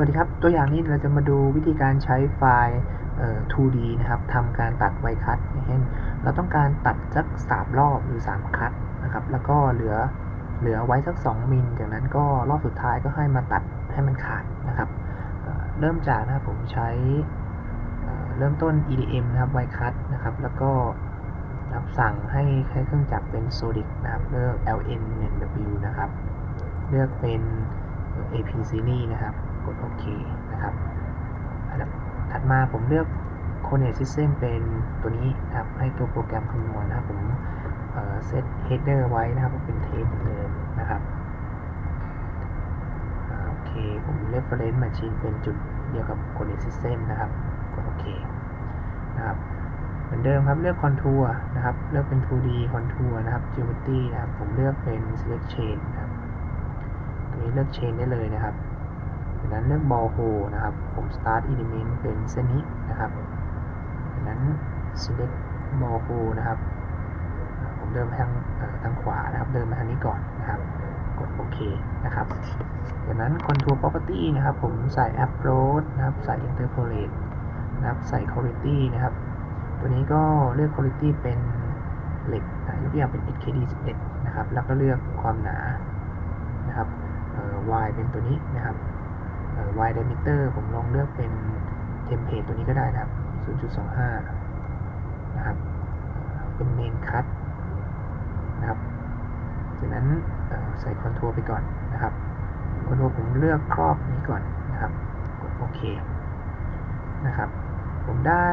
วัสดีครับ ตัวอย่างนี้เราจะมาดูวิธีการใช้ไฟล์ 2D นะครับทำการตัดไวคัตอย่างเช่นเราต้องการตัดสัก 3 รอบหรือ 3 คัตนะครับ แล้วก็เหลือเหลือไว้สัก 2 มิล จากนั้นก็รอบสุดท้ายก็ให้มาตัดให้มันขาดนะครับเเริ่มจากนะครับผมใช้เอ่อเริ่มต้น EDM นะครับไวคัตนะครับ แล้วก็รับสั่งให้ใช้เครื่องจักรเป็น Sodic นะครับ เลือก LN W นะครับ เลือกเป็น AP Series นะครับ ดโอเคนะครับอันดับถัดมาผมเลือก Coordinate System เป็นตัวนี้นะครับให้ตัวโปรแกรมคำนวณนะครับผมเซต header ไว้นะครับเป็นเทสเหมือนเดิมนะครับอโอเคผม reference machine เป็นจุดเดียวกับ Coordinate System นะครับกดโอเคนะครับเหมือนเดิมครับเลือก contour นะครับเลือกเป็น 2D contour นะครับ geometry นะครับผมเลือกเป็น select chain นะครับตรงนี้เลือก chain ได้เลยนะครับ จากนั้นเลือก ball hole นะครับ ผม start element เป็นเส้นนี้นะครับจากนั้น select ball hole นะครับ ผมเดินไปทางทางขวานะครับ เดินมาทางนี้ก่อนนะครับ กดโอเคนะครับจากนั้น contour property นะครับ ผมใส่ approach นะครับ ใส่ interpolate นะครับ ใส่ quality นะครับ ตัวนี้ก็เลือก quality เป็นเหล็กอะยกตัวอย่างเป็น HKD 11 นะครับ แล้วก็เลือกความหนา นะครับ Y เป็นตัวนี้นะครับ เอ่อ Y diameter ผมลองเลือกเป็น template ตัวนี้ก็ได้นะครับ 0.25 นะครับ เป็น main cut นะครับจากนั้นใส่ contour ไปก่อนนะครับ contour ผมเลือกครอบนี้ก่อนนะครับ กดโอเคนะครับ ผมได้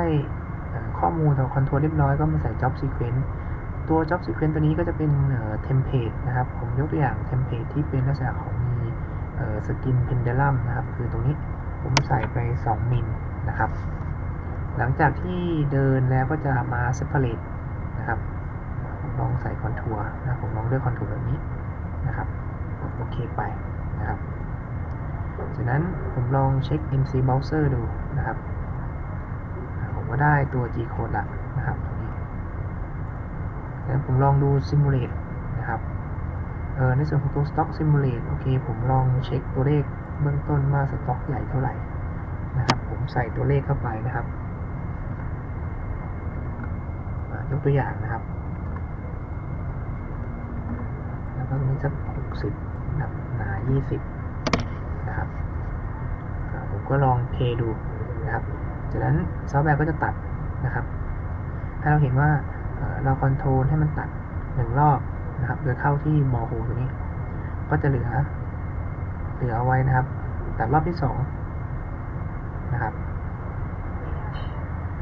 ข้อมูลของ contour เรียบร้อยก็มาใส่ job sequence ตัว job sequence ตัวนี้ก็จะเป็นเทมเพลตนะครับ ผมยกตัวอย่างเทมเพลตที่เป็นลักษณะของ สกินเพนเดลัมนะครับ คือตรงนี้ผมใส่ไป 2 มิลนะครับ หลังจากที่เดินแล้วก็จะมา separate นะครับผมลองใส่คอนทัวร์นะผมลองเลือกคอนทัวร์แบบนี้นะครับกดโอเคไปนะครับ จากนั้นผมลองเช็ค MC Browser ดูนะครับ ผมก็ได้ตัว G code ละนะครับตรงนี้แล้วผมลองดู simulate นะครับ ในส่วนของตัว stock simulate โอเค ผมลองเช็คตัวเลขเบื้องต้นว่าสต็อกใหญ่เท่าไหร่นะครับ ผมใส่ตัวเลขเข้าไปนะครับยกตัวอย่างนะครับ แล้วก็ตรงนี้สัก60นะครับหนา20นะครับ ผมก็ลองเพย์ดูนะครับ จากนั้นซอฟต์แวร์ก็จะตัดนะครับ ถ้าเราเห็นว่าเราคอนโทรลให้มันตัดหนึ่งรอบ นะครับ โดยเข้าที่บอโฮตัวนี้ ก็จะเหลือ เหลือเอาไว้นะครับตัดรอบที่สองนะครับ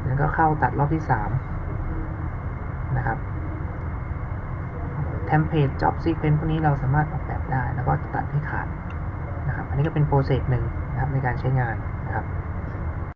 แล้วก็เข้าตัดรอบที่สามนะครับเทมเพลตจ็อบซีเควนต์พวกนี้เราสามารถออกแบบได้ แล้วก็ตัดให้ขาดนะครับ อันนี้ก็เป็นโปรเซสหนึ่งนะครับในการใช้งานนะครับ